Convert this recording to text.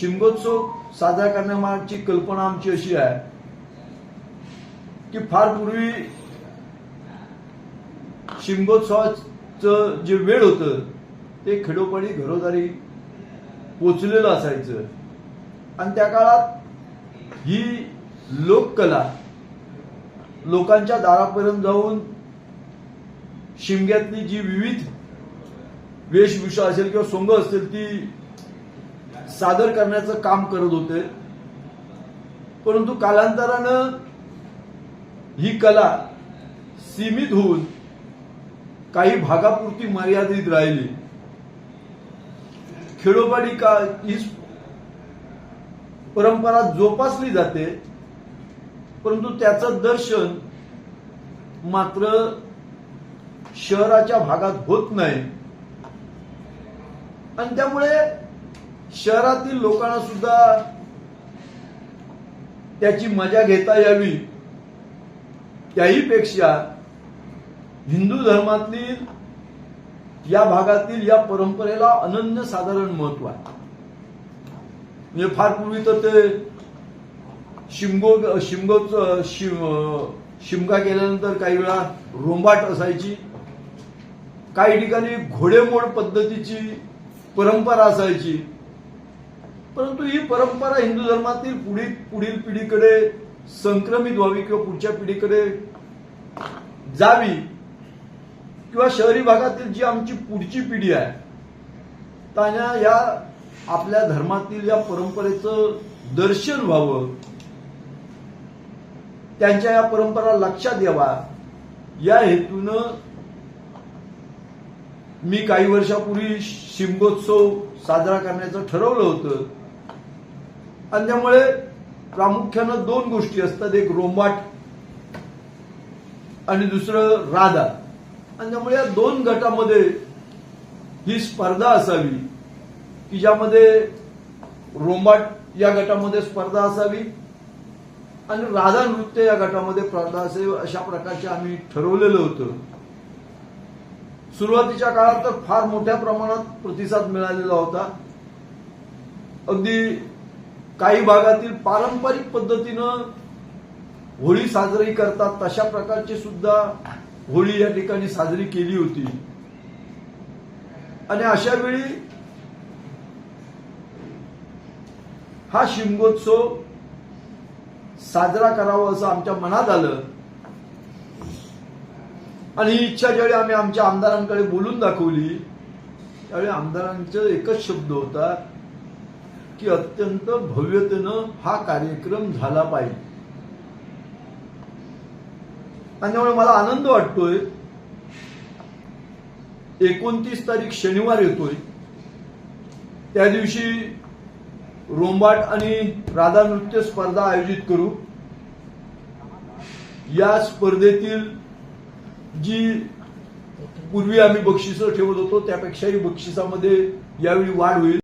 शिमगोत्सव साजरा करण्यामागची कल्पना आमची अशी आहे की फार पूर्वी शिमगोत्सवाचं जे वेळ होतं ते खेडोपाडी घरोदारी पोचलेलं असायचं. आणि त्या काळात ही लोककला लोकांच्या दारापर्यंत जाऊन शिमग्यातली जी विविध वेशभूषा असेल किंवा सोंग असेल ती सादर करण्याचं काम करत होते. परंतु कालांतरानं ही कला सीमित होऊन काही भागापुरती मर्यादित राहिली. खेडोपाडी का ही परंपरा जोपासली जाते परंतु त्याचं दर्शन मात्र शहराच्या भागात होत नाही. आणि त्यामुळे शहरातील लोकांना सुद्धा त्याची मजा घेता यावी. त्याही पेक्षा हिंदू धर्मातील या भागातील या परंपरेला अनन्य साधारण महत्त्व आहे. म्हणजे फार पूर्वी तर ते शिमगो शिमगोच शिम शिमगा केल्यानंतर काही वेळा रोंबाट असायची. काही ठिकाणी घोडेमोड पद्धतीची परंपरा असायची. परंतु ही परंपरा हिंदू धर्मातील पुढील पुढील पिढीकडे संक्रमित व्हावी किंवा पुढच्या पिढीकडे जावी किंवा शहरी भागातील जी आमची पुढची पिढी आहे त्यांना या आपल्या धर्मातील या परंपरेचं दर्शन व्हावं त्यांच्या या परंपरा लक्षात यावा. या हेतूनं मी काही वर्षापूर्वी शिमगोत्सव साजरा करण्याचं ठरवलं होतं. आणि त्यामुळे प्रामुख्यानं दोन गोष्टी असतात. एक रोंबाट आणि दुसरं राधा. आणि त्यामुळे या दोन गटामध्ये ही स्पर्धा असावी की ज्यामध्ये रोंबाट या गटामध्ये स्पर्धा असावी आणि राधा नृत्य या गटामध्ये स्पर्धा असावी अशा प्रकारचे आम्ही ठरवलेलं होतं. सुरुवातीच्या काळात तर फार मोठ्या प्रमाणात प्रतिसाद मिळालेला होता. अगदी काही भागातील पारंपरिक पद्धतीनं होळी साजरी करतात तशा प्रकारची सुद्धा होळी या ठिकाणी साजरी केली होती. आणि अशा वेळी हा शिमगोत्सव साजरा करावा असं आमच्या मनात आलं. आणि ही इच्छा ज्यावेळी आम्ही आमच्या आमदारांकडे बोलून दाखवली त्यावेळी आमदारांचा एकच शब्द होता की अत्यंत भव्यतेनं हा कार्यक्रम झाला पाहिजे. आणि त्यामुळे मला आनंद वाटतोय. एकोणतीस तारीख शनिवार येतोय. त्या दिवशी रोंबाट आणि राधा नृत्य स्पर्धा आयोजित करू. या स्पर्धेतील जी पूर्वी आम्ही बक्षिसं ठेवत होतो त्यापेक्षाही बक्षिसामध्ये यावेळी वाढ होईल.